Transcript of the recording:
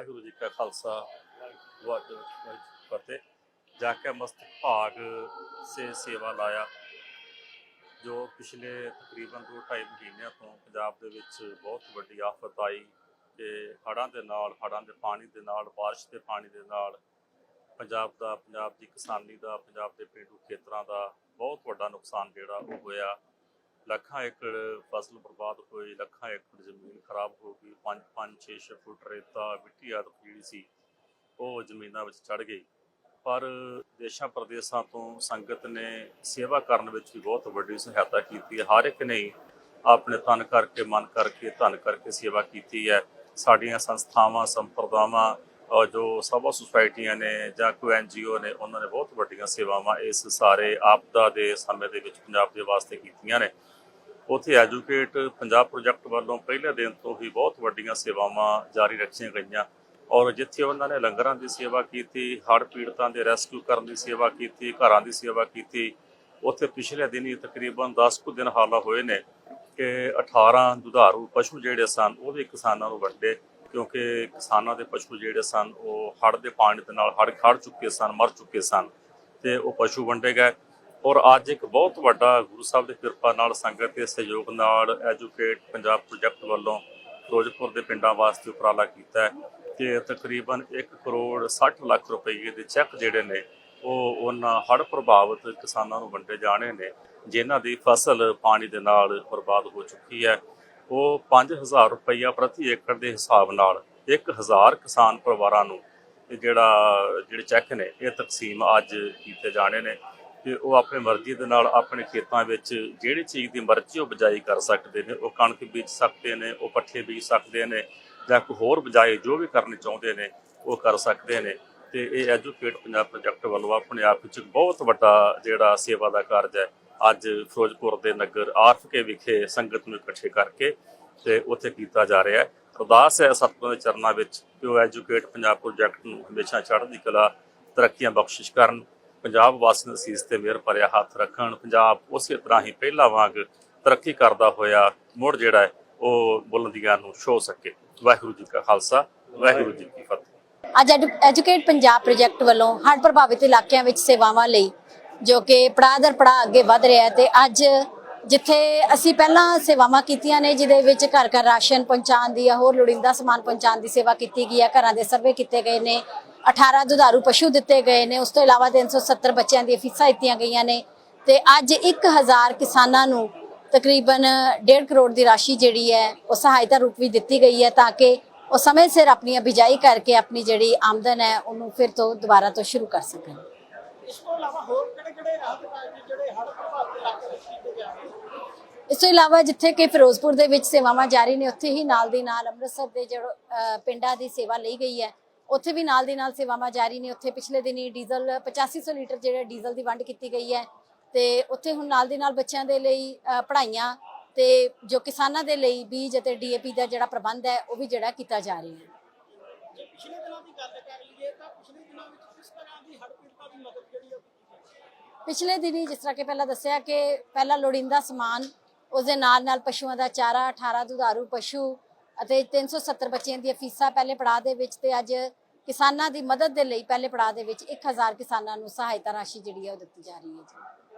ਵਾਹਿਗੁਰੂ ਜੀ ਕਾ ਖਾਲਸਾ, ਵਾਹਿਗੁਰੂ ਜੀ ਕੀ ਫਤਿਹ। ਜਾ ਕੇ ਮਸਤਕ ਭਾਗ ਸੇ ਸੇਵਾ ਲਾਇਆ, ਜੋ ਪਿਛਲੇ ਤਕਰੀਬਨ 2.5 ਮਹੀਨਿਆਂ ਤੋਂ ਪੰਜਾਬ ਦੇ ਵਿੱਚ ਬਹੁਤ ਵੱਡੀ ਆਫਤ ਆਈ ਕਿ ਹੜ੍ਹਾਂ ਦੇ ਨਾਲ, ਹੜ੍ਹਾਂ ਦੇ ਪਾਣੀ ਦੇ ਨਾਲ, ਬਾਰਿਸ਼ ਦੇ ਪਾਣੀ ਦੇ ਨਾਲ ਪੰਜਾਬ ਦਾ, ਪੰਜਾਬ ਦੀ ਕਿਸਾਨੀ ਦਾ, ਪੰਜਾਬ ਦੇ ਪੇਂਡੂ ਖੇਤਰਾਂ ਦਾ ਬਹੁਤ ਵੱਡਾ ਨੁਕਸਾਨ ਜਿਹੜਾ ਉਹ ਹੋਇਆ। ਲੱਖਾਂ ਏਕੜ ਫਸਲ ਬਰਬਾਦ ਹੋਈ, ਲੱਖਾਂ ਏਕੜ ਜ਼ਮੀਨ ਖਰਾਬ ਹੋ ਗਈ 5 5 6 6 ਫੁੱਟ ਰੇਤਾ, ਮਿੱਟੀ ਆਦਿ ਜਿਹੜੀ ਸੀ, ਉਹ ਜ਼ਮੀਨਾਂ ਵਿੱਚ ਚੜ ਗਈ। ਪਰ ਦੇਸ਼ਾਂ ਪ੍ਰਦੇਸ਼ਾਂ ਤੋਂ ਸੰਗਤ ਨੇ ਸੇਵਾ ਕਰਨ ਵਿੱਚ ਵੀ ਬਹੁਤ ਵੱਡੀ ਸਹਾਇਤਾ ਕੀਤੀ ਹੈ। ਹਰ ਇੱਕ ਨੇ ਆਪਣੇ ਤਨ ਕਰਕੇ, ਮਨ ਕਰਕੇ, ਧਨ ਕਰਕੇ ਸੇਵਾ ਕੀਤੀ ਹੈ। ਸਾਡੀਆਂ ਸੰਸਥਾਵਾਂ, ਸੰਪਰਦਾਵਾਂ ਜੋ ਸਭਾ ਸੁਸਾਇਟੀਆਂ ਨੇ ਜਾਂ ਕੋਈ ਐਨਜੀਓ ਨੇ, ਉਹਨਾਂ ਨੇ ਬਹੁਤ ਵੱਡੀਆਂ ਸੇਵਾਵਾਂ ਇਸ ਸਾਰੇ ਆਪਦਾ ਦੇ ਸਮੇਂ ਦੇ ਵਿੱਚ ਪੰਜਾਬ ਦੇ ਵਾਸਤੇ ਕੀਤੀਆਂ ਨੇ। ਉਥੇ ਐਜੂਕੇਟ ਪੰਜਾਬ ਪ੍ਰੋਜੈਕਟ ਵੱਲੋਂ ਪਹਿਲੇ ਦਿਨ ਤੋਂ ਹੀ ਬਹੁਤ ਵੱਡੀਆਂ ਸੇਵਾਵਾਂ ਜਾਰੀ ਰੱਖੀਆਂ ਗਈਆਂ। ਔਰ ਜਿੱਥੇ ਉਹਨਾਂ ਨੇ ਲੰਗਰਾਂ ਦੀ ਸੇਵਾ ਕੀਤੀ, ਹੜ੍ਹ ਪੀੜਤਾਂ ਦੇ ਰੈਸਕਿਊ ਕਰਨ ਦੀ ਸੇਵਾ ਕੀਤੀ, ਘਰਾਂ ਦੀ ਸੇਵਾ ਕੀਤੀ, ਉੱਥੇ ਪਿਛਲੇ ਦਿਨ ਹੀ ਤਕਰੀਬਨ 10 ਕੁ ਦਿਨ ਹਾਲਾ ਹੋਏ ਨੇ ਕਿ 18 ਦੁਧਾਰੂ ਪਸ਼ੂ ਜਿਹੜੇ ਸਨ, ਉਹ ਵੀ ਕਿਸਾਨਾਂ ਨੂੰ ਵੰਡੇ। ਕਿਉਂਕਿ ਕਿਸਾਨਾਂ ਦੇ ਪਸ਼ੂ ਜਿਹੜੇ ਸਨ, ਉਹ ਹੜ੍ਹ ਦੇ ਪਾਣੀ ਦੇ ਨਾਲ ਹੜ੍ਹ ਖੜ ਚੁੱਕੇ ਸਨ, ਮਰ ਚੁੱਕੇ ਸਨ ਤੇ ਉਹ ਪਸ਼ੂ ਵੰਡੇ ਗਏ। ਔਰ ਅੱਜ ਇੱਕ ਬਹੁਤ ਵੱਡਾ ਗੁਰੂ ਸਾਹਿਬ ਦੀ ਕਿਰਪਾ ਨਾਲ ਸੰਗਤ ਦੇ ਸਹਿਯੋਗ ਨਾਲ ਐਜੂਕੇਟ ਪੰਜਾਬ ਪ੍ਰੋਜੈਕਟ ਵੱਲੋਂ ਫਿਰੋਜ਼ਪੁਰ ਦੇ ਪਿੰਡਾਂ ਵਾਸਤੇ ਉਪਰਾਲਾ ਕੀਤਾ ਹੈ ਕਿ ਤਕਰੀਬਨ 1 ਕਰੋੜ 60 ਲੱਖ ਰੁਪਏ ਦੇ ਚੈੱਕ ਜਿਹੜੇ ਨੇ, ਉਹ ਉਹਨਾਂ ਹੜ੍ਹ ਪ੍ਰਭਾਵਿਤ ਕਿਸਾਨਾਂ ਨੂੰ ਵੰਡੇ ਜਾਣੇ ਨੇ, ਜਿਨ੍ਹਾਂ ਦੀ ਫਸਲ ਪਾਣੀ ਦੇ ਨਾਲ ਬਰਬਾਦ ਹੋ ਚੁੱਕੀ ਹੈ। ਉਹ 5000 ਰੁਪਈਆ ਪ੍ਰਤੀ ਏਕੜ ਦੇ ਹਿਸਾਬ ਨਾਲ 1000 ਕਿਸਾਨ ਪਰਿਵਾਰਾਂ ਨੂੰ ਇਹ ਜਿਹੜਾ, ਜਿਹੜੇ ਚੈੱਕ ਨੇ, ਇਹ ਤਕਸੀਮ ਅੱਜ ਕੀਤੇ ਜਾਣੇ ਨੇ ਕਿ ਉਹ ਆਪਣੇ ਮਰਜ਼ੀ ਦੇ ਨਾਲ ਆਪਣੇ ਖੇਤਾਂ ਵਿੱਚ ਜਿਹੜੀ ਚੀਜ਼ ਦੀ ਮਰਜ਼ੀ ਉਹ ਬਿਜਾਈ ਕਰ ਸਕਦੇ ਨੇ, ਉਹ ਕਣਕ ਬੀਜ ਸਕਦੇ ਨੇ, ਉਹ ਪੱਠੇ ਬੀਜ ਸਕਦੇ ਨੇ ਜਾਂ ਕੋਈ ਹੋਰ ਬਿਜਾਈ ਜੋ ਵੀ ਕਰਨੀ ਚਾਹੁੰਦੇ ਨੇ, ਉਹ ਕਰ ਸਕਦੇ ਨੇ ਤੇ ਇਹ ਐਜੂਕੇਟ ਪੰਜਾਬ ਪ੍ਰੋਜੈਕਟ ਵੱਲੋਂ ਆਪਣੇ ਆਪ ਵਿੱਚ ਬਹੁਤ ਵੱਡਾ ਜਿਹੜਾ ਸੇਵਾ ਦਾ ਕਾਰਜ ਹੈ। ਅੱਜ ਫਿਰੋਜ਼ਪੁਰ ਦੇ ਨਗਰ ਆਰਫਕੇ ਵਿਖੇ ਸੰਗਤ ਨੂੰ ਇਕੱਠੇ ਕਰਕੇ ਤੇ ਉੱਥੇ ਕੀਤਾ ਜਾ ਰਿਹਾ ਹੈ। ਅਰਦਾਸ ਹੈ ਸਤਿਗੁਰਾਂ ਦੇ ਚਰਨਾਂ ਵਿੱਚ ਕਿ ਉਹ ਐਜੂਕੇਟ ਪੰਜਾਬ ਪ੍ਰੋਜੈਕਟ ਨੂੰ ਹਮੇਸ਼ਾ ਚੜ੍ਹਦੀ ਕਲਾ, ਤਰੱਕੀਆਂ ਬਖਸ਼ਿਸ਼ ਕਰਨ, ਪੰਜਾਬ ਵਾਸੀਆਂ ਦੇ ਸੀਸ ਤੇ ਮਿਹਰ ਭਰਿਆ ਹੱਥ ਰੱਖਣ, ਪੰਜਾਬ ਉਸੇ ਤਰ੍ਹਾਂ ਹੀ ਪਹਿਲਾਂ ਵਾਂਗ ਤਰੱਕੀ ਕਰਦਾ ਹੋਇਆ ਮੁੜ ਜਿਹੜਾ ਹੈ, ਉਹ ਬੁਲੰਦੀਆਂ ਨੂੰ ਛੋ ਸਕੇ। ਵਾਹਿਗੁਰੂ ਜੀ ਕਾ ਖਾਲਸਾ, ਵਾਹਿਗੁਰੂ ਜੀ ਕੀ ਫਤਿਹ। ਅੱਜ ਐਜੂਕੇਟ ਪੰਜਾਬ ਪ੍ਰੋਜੈਕਟ ਵੱਲੋਂ ਹੜ੍ਹ ਪ੍ਰਭਾਵਿਤ ਇਲਾਕਿਆਂ ਵਿੱਚ ਸੇਵਾਵਾਂ ਲਈ ਜੋ ਕਿ ਪੜਾਅ ਦਰ ਪੜਾਅ ਅੱਗੇ ਵਧ ਰਿਹਾ ਹੈ ਤੇ ਅੱਜ ਜਿੱਥੇ ਅਸੀਂ ਪਹਿਲਾਂ ਸੇਵਾਵਾਂ ਕੀਤੀਆਂ ਨੇ, ਜਿਹਦੇ ਵਿੱਚ ਘਰ ਘਰ ਰਾਸ਼ਨ ਪਹੁੰਚਾਉਣ ਦੀ ਹੋਰ ਲੋੜੀਂਦਾ ਸਮਾਨ ਪਹੁੰਚਾਉਣ ਦੀ ਸੇਵਾ ਕੀਤੀ ਗਈ ਹੈ, ਘਰਾਂ ਦੇ ਸਰਵੇ ਕੀਤੇ ਗਏ ਨੇ 18 ਦੁਧਾਰੂ ਪਸ਼ੂ ਦਿੱਤੇ ਗਏ ਨੇ, ਉਸ ਤੋਂ ਇਲਾਵਾ 370 ਬੱਚਿਆਂ ਦੀਆਂ ਫੀਸਾਂ ਦਿੱਤੀਆਂ ਗਈਆਂ ਨੇ ਤੇ ਅੱਜ 1000 ਕਿਸਾਨਾਂ ਨੂੰ ਤਕਰੀਬਨ 1.5 ਕਰੋੜ ਦੀ ਰਾਸ਼ੀ ਜਿਹੜੀ ਹੈ, ਉਹ ਸਹਾਇਤਾ ਰੂਪ ਵਿੱਚ ਦਿੱਤੀ ਗਈ ਹੈ ਤਾਂ ਕਿ ਉਹ ਸਮੇਂ ਸਿਰ ਆਪਣੀਆਂ ਬਿਜਾਈ ਕਰਕੇ ਆਪਣੀ ਜਿਹੜੀ ਆਮਦਨ ਹੈ, ਉਹਨੂੰ ਫਿਰ ਤੋਂ ਦੁਬਾਰਾ ਤੋਂ ਸ਼ੁਰੂ ਕਰ ਸਕਣ। ਇਸ ਤੋਂ ਇਲਾਵਾ ਹੋਰ ਕਿਹੜੇ ਕਿਹੜੇ ਰਾਹਤ ਕਾਰਜ ਜਿਹੜੇ ਹੜ੍ਹ ਪ੍ਰਭਾਵਿਤ ਇਲਾਕੇ ਵਿੱਚ ਕੀਤੇ ਜਾ ਇਸ ਤੋਂ ਇਲਾਵਾ ਜਿੱਥੇ ਕਿ ਫਿਰੋਜ਼ਪੁਰ ਦੇ ਵਿੱਚ ਸੇਵਾਵਾਂ ਜਾਰੀ ਨੇ, ਉੱਥੇ ਹੀ ਨਾਲ ਦੀ ਨਾਲ ਅੰਮ੍ਰਿਤਸਰ ਦੇ ਜਿਹੜੇ ਪਿੰਡਾਂ ਦੀ ਸੇਵਾ ਲਈ ਗਈ ਹੈ। ਉੱਥੇ ਵੀ ਨਾਲ ਦੀ ਨਾਲ ਸੇਵਾਵਾਂ ਜਾਰੀ ਨੇ। ਉੱਥੇ ਪਿਛਲੇ ਦਿਨੀ ਡੀਜ਼ਲ 8500 ਲੀਟਰ ਜਿਹੜਾ ਡੀਜ਼ਲ ਦੀ ਵੰਡ ਕੀਤੀ ਗਈ ਹੈ ਤੇ ਉੱਥੇ ਹੁਣ ਨਾਲ ਦੀ ਨਾਲ ਬੱਚਿਆਂ ਦੇ ਲਈ ਪੜ੍ਹਾਈਆਂ ਤੇ ਜੋ ਕਿਸਾਨਾਂ ਦੇ ਲਈ ਬੀਜ ਅਤੇ ਡੀਏਪੀ ਦਾ ਜਿਹੜਾ ਪ੍ਰਬੰਧ ਹੈ, ਉਹ ਵੀ ਜਿਹੜਾ ਕੀਤਾ ਜਾ ਰਿਹਾ ਹੈ। ਪਿਛਲੇ ਦਿਨਾਂ ਦੀ ਗੱਲ ਕਰ ਲਈਏ ਤਾਂ ਪਿਛਲੇ ਦਿਨਾਂ ਵਿੱਚ ਕਿਸ ਤਰ੍ਹਾਂ ਦੀ ਹੜ੍ਹ ਪੀੜਤਾਂ ਦੀ ਮਦਦ ਜਿਹੜੀ ਉਹ ਕੀਤੀ ਗਈ? ਪਿਛਲੇ ਦਿਨੀ ਜਿਸ ਤਰ੍ਹਾਂ ਕਿ ਪਹਿਲਾਂ ਦੱਸਿਆ ਕਿ ਪਹਿਲਾ ਲੋੜੀਂਦਾ ਸਮਾਨ ਉਸ ਦੇ ਨਾਲ ਨਾਲ ਪਸ਼ੂਆਂ ਦਾ ਚਾਰਾ 18 ਦੁਧਾਰੂ ਪਸ਼ੂ ਅਤੇ 370 ਬੱਚਿਆਂ ਦੀਆਂ ਫੀਸਾਂ ਪਹਿਲੇ ਪੜਾਅ ਦੇ ਵਿੱਚ ਤੇ ਅੱਜ ਕਿਸਾਨਾਂ ਦੀ ਮਦਦ ਦੇ ਲਈ ਪਹਿਲੇ ਪੜਾਅ ਦੇ ਵਿੱਚ 1000 ਕਿਸਾਨਾਂ ਨੂੰ ਸਹਾਇਤਾ ਰਾਸ਼ੀ ਜਿਹੜੀ ਹੈ ਉਹ ਦਿੱਤੀ ਜਾ ਰਹੀ ਹੈ ਜੀ।